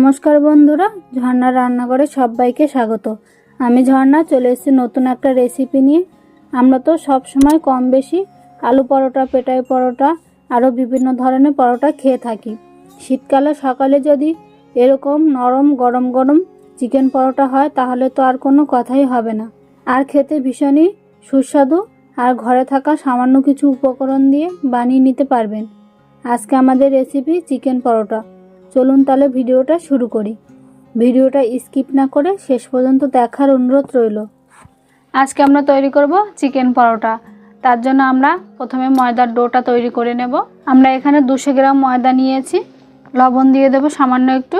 নমস্কার বন্ধুরা ঝর্ণার রান্নাঘরে সবাইকে স্বাগত। আমি ঝর্ণা, চলে এসেছি নতুন একটা রেসিপি নিয়ে। আমরা তো সব সময় কম বেশি আলু পরোটা, পেটাই পরোটা আরও বিভিন্ন ধরনের পরোটা খেয়ে থাকি। শীতকালে সকালে যদি এরকম নরম গরম গরম চিকেন পরোটা হয়, তাহলে তো আর কোনো কথাই হবে না। আর খেতে ভীষণই সুস্বাদু, আর ঘরে থাকা সামান্য কিছু উপকরণ দিয়ে বানিয়ে নিতে পারবেন। আজকে আমাদের রেসিপি চিকেন পরোটা। চলুন তাহলে ভিডিওটা শুরু করি। ভিডিওটা স্কিপ না করে শেষ পর্যন্ত দেখার অনুরোধ রইল। আজকে আমরা তৈরি করব চিকেন পরোটা। তার জন্য আমরা প্রথমে ময়দার ডোটা তৈরি করে নেব। আমরা এখানে দুশো গ্রাম ময়দা নিয়েছি। লবণ দিয়ে দেবো সামান্য একটু।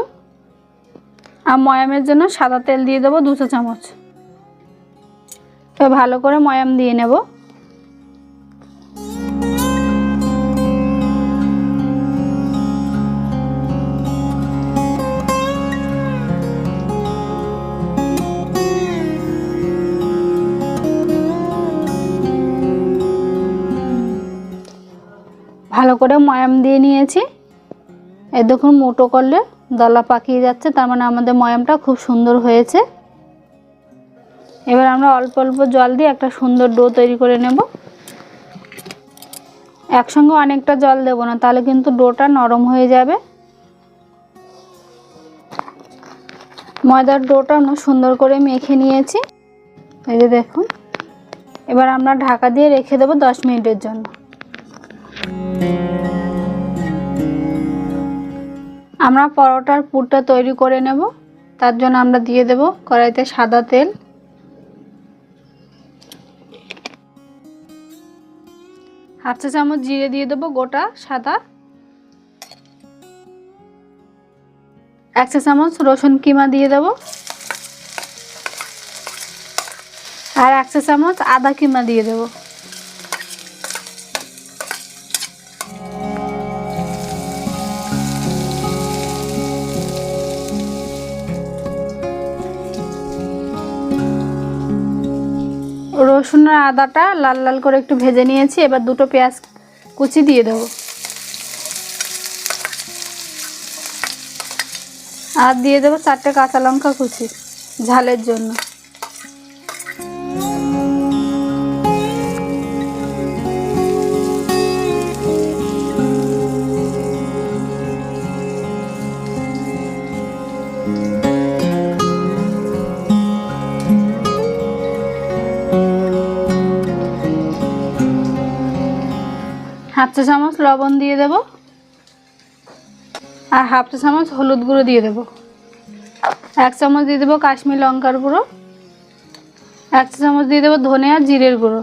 আর ময়ামের জন্য সাদা তেল দিয়ে দেবো দুশো চামচ। তো ভালো করে ময়াম দিয়ে নেব। ভালো করে ময়াম দিয়ে নিয়েছি। এ দেখুন মোটো করলে দলা পাকিয়ে যাচ্ছে, তার মানে আমাদের ময়ামটা খুব সুন্দর হয়েছে। এবার আমরা অল্প অল্প জল দিয়ে একটা সুন্দর ডো তৈরি করে নেব। একসঙ্গে অনেকটা জল দেব না, তাহলে কিন্তু ডোটা নরম হয়ে যাবে। ময়দার ডোটা আমরা সুন্দর করে মেখে নিয়েছি। এই যে দেখুন, এবার আমরা ঢাকা দিয়ে রেখে দেবো দশ মিনিটের জন্য। আমরা পরোটার পুরটা তৈরি করে নেব। তার জন্য আমরা দিয়ে দেব কড়াইতে সাদা তেল। হাফ চা চামচ জিরে দিয়ে দেবো গোটা সাদা। এক চা চামচ রসুন কিমা দিয়ে দেব। আর এক চা চামচ আদা কিমা দিয়ে দেবো। রসুন আর আদাটা লাল লাল করে একটু ভেজে নিয়েছি। এবার দুটো পেঁয়াজ কুচি দিয়ে দেবো। আর দিয়ে দেবো চারটে কাঁচা লঙ্কা কুচি ঝালের জন্য। হাফ চা চামচ লবণ দিয়ে দেব। আর হাফ চা চামচ হলুদ গুঁড়ো দিয়ে দেব। এক চামচ দিয়ে দেবো কাশ্মীর লঙ্কার গুঁড়ো। এক চা চামচ দিয়ে দেবো ধনে আর জিরের গুঁড়ো।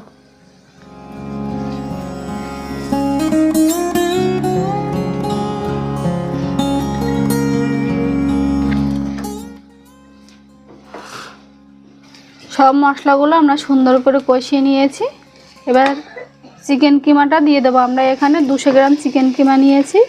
সব মশলাগুলো আমরা সুন্দর করে কষিয়ে নিয়েছি। এবার চিকেন কিমাটা দিয়ে দেবো। আমরা এখানে দুশো গ্রাম চিকেন কিমা নিয়েছি।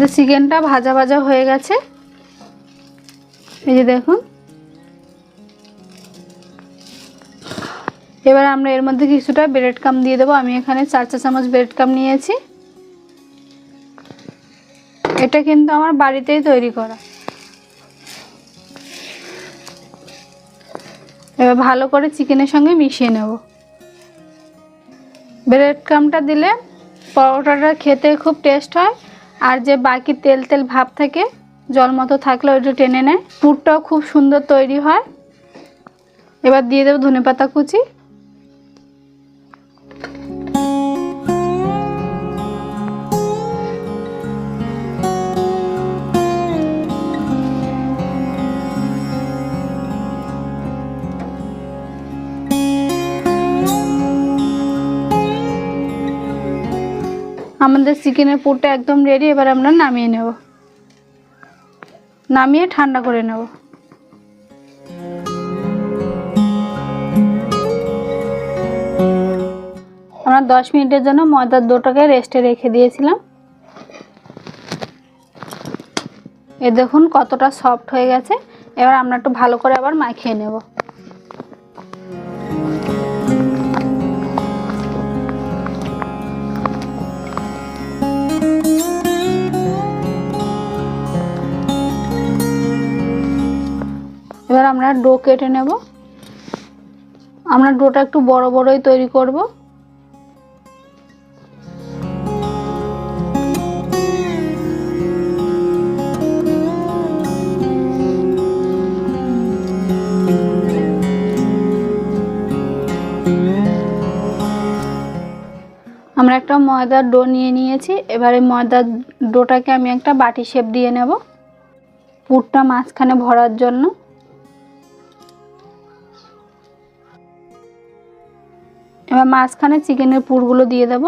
আমাদের চিকেনটা ভাজা ভাজা হয়ে গেছে। এই যে দেখুন। এবার আমরা এর মধ্যে কিছুটা ব্রেড কাম দিয়ে দেবো। আমি এখানে চার চা চামচ ব্রেড কাম নিয়েছি। এটা কিন্তু আমার বাড়িতেই তৈরি করা। এবার ভালো করে চিকেনের সঙ্গে মিশিয়ে নেব। ব্রেড কামটা দিলে পরোটাটা খেতে খুব টেস্ট হয়। আর যে বাকি তেল তেল ভাব থাকে, জল মতো থাকলে ওইটা টেনে নেয় পুরটাও খুব সুন্দর তৈরি হয়। এবার দিয়ে দেবো ধনে পাতা কুচি। আমাদের চিকেনের পুরটা একদম রেডি এবার আমরা নামিয়ে নেব। নামিয়ে ঠান্ডা করে নেব। আমরা দশ মিনিটের জন্য ময়দার ডোটাকে রেস্টে রেখে দিয়েছিলাম। এ দেখুন কতটা সফট হয়ে গেছে। এবার আমরা একটু ভালো করে আবার মাখিয়ে নেব। এবার আমরা ডো কেটে নেব। আমরা ডোটা একটু বড় বড়ই তৈরি করব। আমরা একটা ময়দার ডো নিয়ে নিয়েছি। এবারে ময়দার ডোটাকে আমি একটা বাটি শেপ দিয়ে নেব। পুরটা মাঝখানে ভরার জন্য। এবার মাঝখানে চিকেনের পুরগুলো দিয়ে দেব।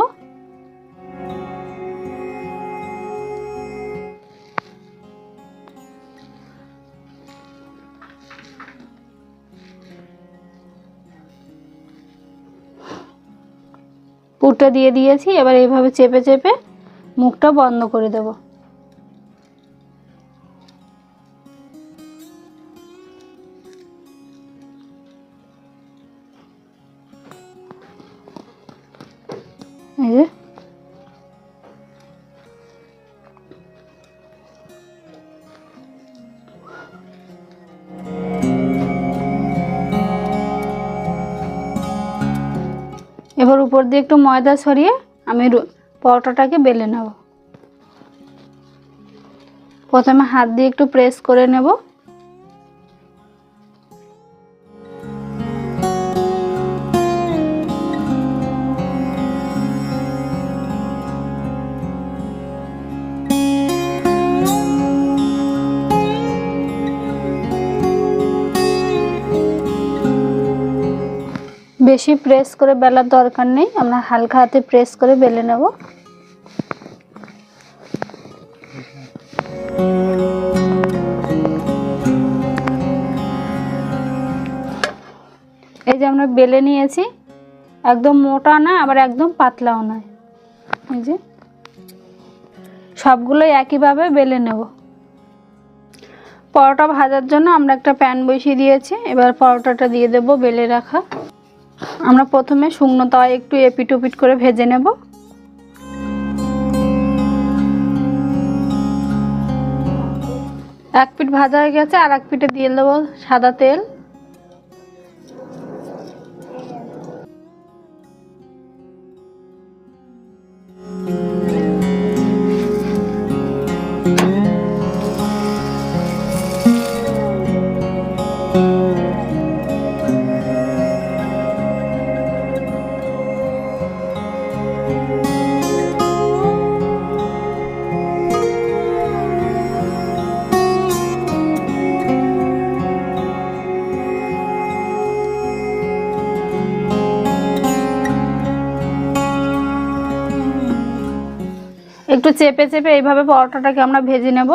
পুরটা দিয়ে দিয়েছি, এবার এইভাবে চেপে চেপে মুখটা বন্ধ করে দেব। এবার উপর দিয়ে একটু ময়দা সরিয়ে আমি পরোটাটাকে বেলে নেব। প্রথমে হাত দিয়ে একটু প্রেস করে নেব। বেশি প্রেস করে বেলার দরকার নেই। আমরা হালকা হাতে প্রেস করে বেলে নেব। এই যে আমরা বেলে নিয়েছি। একদম মোটা না, আবার একদম পাতলাও নয় এই যে সবগুলোই একইভাবে বেলে নেব। পরোটা ভাজার জন্য আমরা একটা প্যান বসিয়ে দিয়েছি। এবার পরোটাটা দিয়ে দেব বেলে রাখা। আমরা প্রথমে শুকনো তাওয়ায় একটু এপিট ওপিট করে ভেজে নেব। এক পিঠ ভাজা হয়ে গেছে, আর এক পিঠে দিয়ে দেবো সাদা তেল। একটু চেপে চেপে এইভাবে পরোটাটাকে আমরা ভেজে নেব।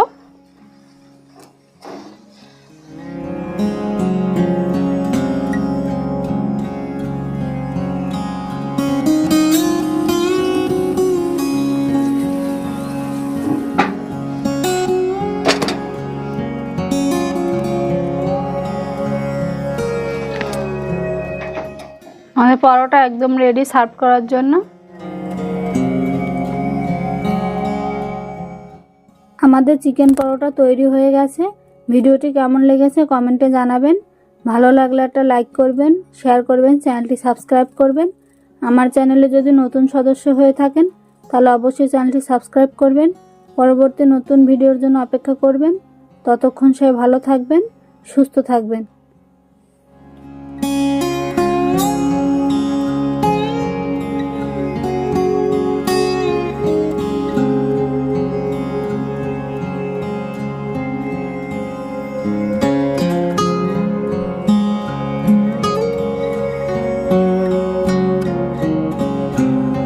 আমাদের পরোটা একদম রেডি সার্ভ করার জন্য। আমাদের চিকেন পরোটা তৈরি হয়ে গেছে। ভিডিওটি কেমন লেগেছে কমেন্টে জানাবেন। ভালো লাগলে একটা লাইক করবেন, শেয়ার করবেন, চ্যানেলটি সাবস্ক্রাইব করবেন। আমার চ্যানেলে যদি নতুন সদস্য হয়ে থাকেন, তাহলে অবশ্যই চ্যানেলটি সাবস্ক্রাইব করবেন। পরবর্তী নতুন ভিডিওর জন্য অপেক্ষা করবেন। ততক্ষণ সে ভালো থাকবেন, সুস্থ থাকবেন।